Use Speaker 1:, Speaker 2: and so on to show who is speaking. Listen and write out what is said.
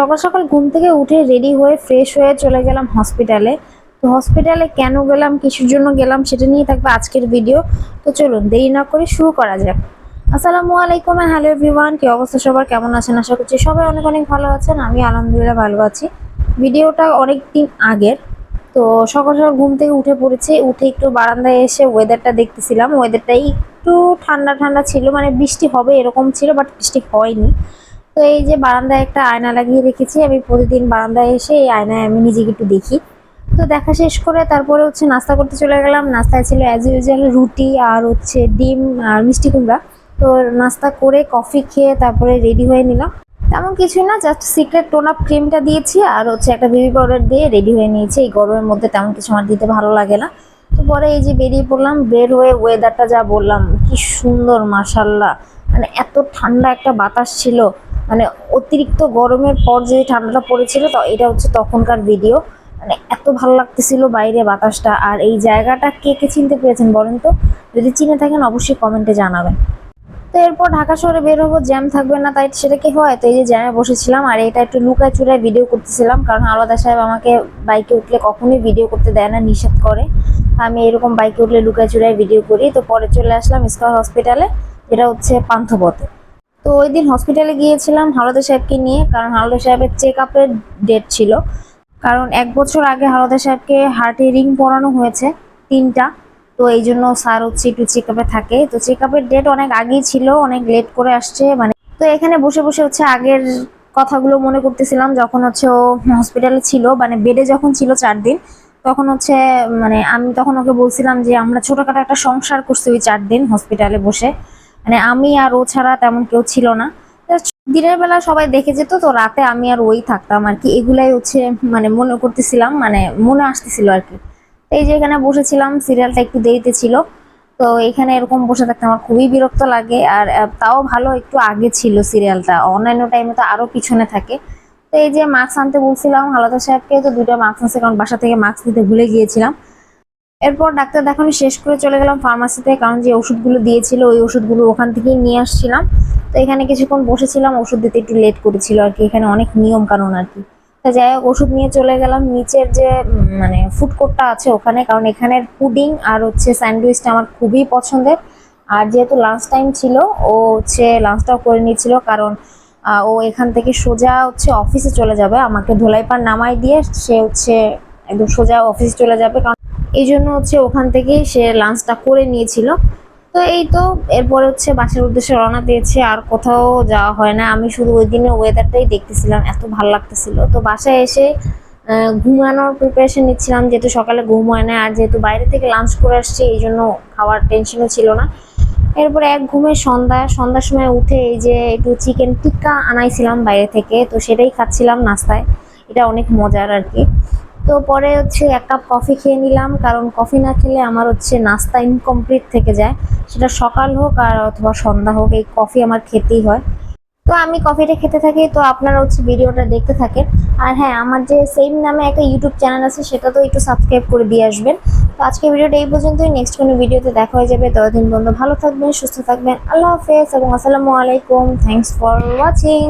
Speaker 1: সকাল সকাল ঘুম থেকে উঠে রেডি হয়ে ফ্রেশ হয়ে চলে গেলাম হসপিটালে তো হসপিটালে কেন গেলাম, কিসের জন্য গেলাম সেটা নিয়ে থাকবে আজকের ভিডিও তো চলুন, দেরি না করে শুরু করা যাক। আসসালামু আলাইকুম হ্যালো এভরিওয়ান কি অবস্থা সবার? কেমন আছেন? আশা করছি সবাই অনেক অনেক ভালো আছেন, আমি আলহামদুলিল্লাহ ভালো আছি। ভিডিওটা অনেক দিন আগের। তো সকাল সকাল ঘুম থেকে উঠে পড়েছি, উঠে একটু বারান্দায় এসে ওয়েদারটা দেখতেছিলাম। ওয়েদারটা একটু ঠান্ডা ঠান্ডা ছিল মানে বৃষ্টি হবে এরকম ছিল বাট বৃষ্টি হয়নি। তো এই যে বারান্দায় একটা আয়না লাগিয়ে রেখেছি, আমি প্রতিদিন বারান্দায় এসে এই আয়নায় আমি নিজেকে একটু দেখি। তো দেখা শেষ করে তারপরে হচ্ছে নাস্তা করতে চলে গেলাম। নাস্তায় ছিল অ্যাজ ইউজুয়াল রুটি আর হচ্ছে ডিম আর মিষ্টি কুমড়া। তো নাস্তা করে কফি খেয়ে তারপরে রেডি হয়ে নিলাম। তেমন কিছুই না জাস্ট সিক্রেট টোন আপ ক্রিমটা দিয়েছি আর হচ্ছে একটা বেবি পাউডার দিয়ে রেডি হয়ে নিয়েছি। এই গরমের মধ্যে তেমন কিছু আমার দিতে ভালো লাগে না। তো পরে এই যে বেরিয়ে পড়লাম, বের হয়ে ওয়েদারটা যা বললাম, কি সুন্দর মাসাল্লাহ মানে এত ঠান্ডা একটা বাতাস ছিল। মানে অতিরিক্ত গরমের পর যে ঠান্ডাটা পড়েছিল, তো এটা হচ্ছে তখনকার ভিডিও মানে এত ভালো লাগতেছিল বাইরে বাতাসটা। আর এই জায়গাটা কে কে চিনতে পেরেছেন বলেন তো? যদি চিনে থাকেন অবশ্যই কমেন্টে জানাবেন। তো এরপর ঢাকা শহরে বের হব, জ্যাম থাকবে না তাই সেটা কি হয়? তো এই যে জ্যামে বসেছিলাম আর এটা একটু লুকায় চুরায় ভিডিও করতেছিলাম, কারণ আলাদা সাহেব আমাকে বাইকে উঠলে কখনোই ভিডিও করতে দেয় না, নিষেধ করে। আমি এরকম বাইকে উঠলে লুকায় চুরায় ভিডিও করি। তো পরে চলে আসলাম স্কয়ার হসপিটালে যেটা হচ্ছে পান্থপথে। তো ওই দিন হসপিটালে গিয়েছিলাম হালদা সাহেবকে নিয়ে, কারণ হালদা সাহেবের চেক আপের ডেট ছিল। কারণ এক বছর আগে হালদা সাহেবকে হার্টে রিং পরানো হয়েছে তিনটা, তো এই জন্য স্যার হচ্ছে একটু চেক আপে থাকে। তো চেক আপের ডেট অনেক আগেই ছিল, অনেক লেট করে আসছে মানে তো এখানে বসে বসে হচ্ছে আগের কথাগুলো মনে করতেছিলাম, যখন হচ্ছে ও হসপিটালে ছিল মানে বেডে যখন ছিল চার দিন, তখন হচ্ছে মানে আমি তখন ওকে বলছিলাম যে, আমরা ছোটখাটো একটা সংসার করছি ওই চার দিন হসপিটালে বসে। মানে আমি আর ও ছাড়া তেমন কেউ ছিল না। দিনের বেলা সবাই দেখে যেত, তো রাতে আমি আর ওই থাকতাম আর কি। এগুলাই হচ্ছে মানে মনে করতেছিলাম মানে মনে আসতেছিল আর কি। এই যে এখানে বসেছিলাম, সিরিয়ালটা একটু দেরিতে ছিল, তো এখানে এরকম বসে থাকতে আমার খুবই বিরক্ত লাগে। আর তাও ভালো একটু আগে ছিল সিরিয়ালটা। অন্যান্য টাইমে তো আরও পিছনে থাকে। তো এই যে মাস্ক আনতে বলছিলাম হালাদা সাহেবকে, তো দুইটা মাস্ক আনছে কারণ বাসা থেকে মাস্ক দিতে ভুলে গিয়েছিলাম। এরপর ডাক্তার দেখানো শেষ করে চলে গেলাম ফার্মাসিতে, কারণ যে ওষুধগুলো দিয়েছিল, ওই ওষুধগুলো ওখান থেকেই নিয়ে আসছিলাম। তো এখানে কিছুক্ষণ বসেছিলাম, ওষুধ দিতে একটু লেট করেছিল আর কি, এখানে অনেক নিয়ম কানুন আর কি। তা যাই হোক, ওষুধ নিয়ে চলে গেলাম, নিচের যে মানে ফুড কোর্টটা আছে ওখানে, কারণ এখানের পুডিং আর হচ্ছে স্যান্ডউইচটা আমার খুবই পছন্দের। আর যেহেতু লাঞ্চ টাইম ছিল, ও হচ্ছে লাঞ্চটাও করে নিয়েছিল, কারণ ও এখান থেকে সোজা হচ্ছে অফিসে চলে যাবে। আমাকে ধোলাইপার নামাই দিয়ে সে হচ্ছে একদম সোজা অফিসে চলে যাবে, কারণ এই জন্য হচ্ছে ওখান থেকেই সে লাঞ্চটা করে নিয়েছিল। তো এই তো এরপরে হচ্ছে বাসার উদ্দেশ্যে রওনা দিয়েছে, আর কোথাও যাওয়া হয় না। আমি শুধু ওই দিনের ওয়েদারটাই দেখতেছিলাম, এত ভালো লাগতেছিল। তো বাসায় এসে ঘুমানোর প্রিপারেশন নিচ্ছিলাম, যেহেতু সকালে ঘুম হয় না, আর যেহেতু বাইরে থেকে লাঞ্চ করে আসছি এই জন্য খাওয়ার টেনশনও ছিল না। এরপরে এক ঘুমে সন্ধ্যা, সন্ধ্যার সময় উঠে এই যে একটু চিকেন টিক্কা আনাইছিলাম বাইরে থেকে, তো সেটাই খাচ্ছিলাম নাস্তায়। এটা অনেক মজার আর কি। তো পরে হচ্ছে এক কাপ কফি খেয়ে নিলাম, কারণ কফি না খেলে আমার হচ্ছে নাস্তা ইনকমপ্লিট থেকে যায়। সেটা সকাল হোক আর অথবা সন্ধ্যা হোক, এই কফি আমার খেতেই হয়। তো আমি কফিটা খেতে থাকি, তো আপনারা হচ্ছে ভিডিওটা দেখতে থাকেন। আর হ্যাঁ আমার যে সেম নামে একটা ইউটিউব চ্যানেল আছে, সেটা তো একটু সাবস্ক্রাইব করে দিয়ে আসবেন। তো আজকে ভিডিওটা এই পর্যন্তই নেক্সট কোনো ভিডিওতে দেখা হয়ে যাবে। ততদিন পর্যন্ত ভালো থাকবেন, সুস্থ থাকবেন। আল্লাহ হাফেজ এবং আসসালামু আলাইকুম। Thanks for watching